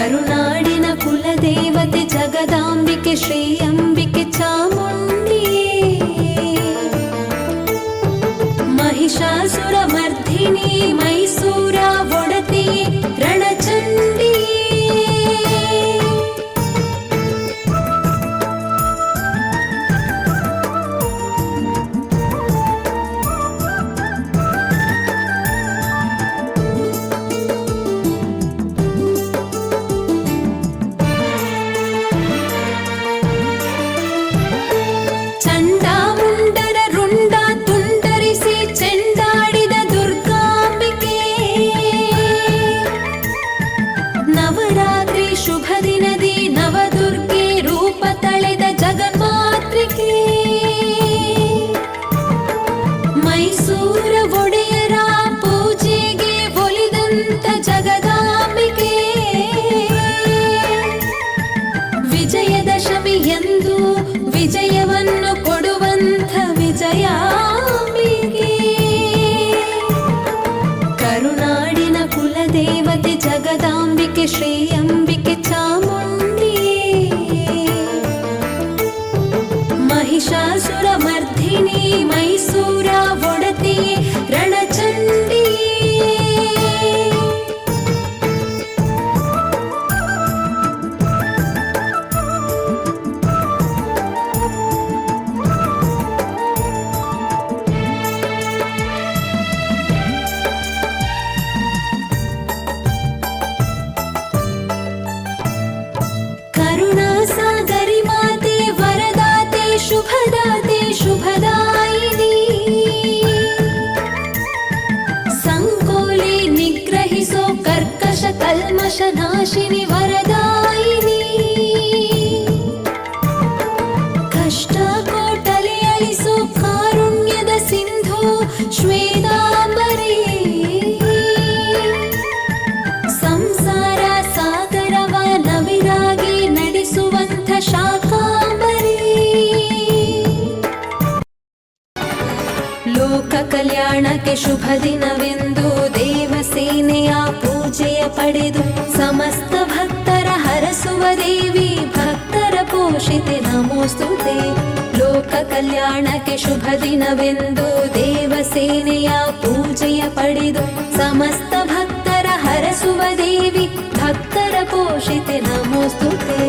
ಕರುನಾಡಿನ ಕುಲದೇವತೆ ಜಗದಾಂಬಿಕೆ ಶ್ರೀ ಅಂಬಿಕೆ ಚಾಮುಂಡಿಯೇ ಮಹಿಷಾಸುರ ಮರ್ಧಿನಿ ಮೈಸೂರ ಒಡೆಯರ ಪೂಜೆಗೆ ಒಲಿದಂತ ಜಗದಾಂಬಿಕೆ. ವಿಜಯದಶಮಿ ಎಂದು ವಿಜಯವನ್ನು ಕೊಡುವಂಥ ವಿಜಯಾಂಬಿಕೆ. ಕರುನಾಡಿನ ಕುಲದೇವತೆ ಜಗದಾಂಬಿಕೆ ಶ್ರೀ निग्रहीसो कर्कश कल्मषदाशिनि वरदायिनि। कष्टकोटले अलिसो कारुण्यद सिन्धो श्वे ಕಲ್ಯಾಣಕ್ಕೆ ಶುಭ ದಿನವೆಂದು ದೇವಸೇನೆಯ ಪೂಜೆಯ ಪಡೆದು ಸಮಸ್ತ ಭಕ್ತರ ಹರಸುವ ದೇವಿ ಭಕ್ತರ ಪೋಷಿತೆ. ನಮೋಸ್ತುತೆ ಲೋಕ ಕಲ್ಯಾಣಕ್ಕೆ ಶುಭ ದಿನವೆಂದು ದೇವಸೇನೆಯ ಪೂಜೆಯ ಪಡೆದು ಸಮಸ್ತ ಭಕ್ತರ ಹರಸುವ ದೇವಿ ಭಕ್ತರ ಪೋಷಿತೆ. ನಮೋಸ್ತುತೆ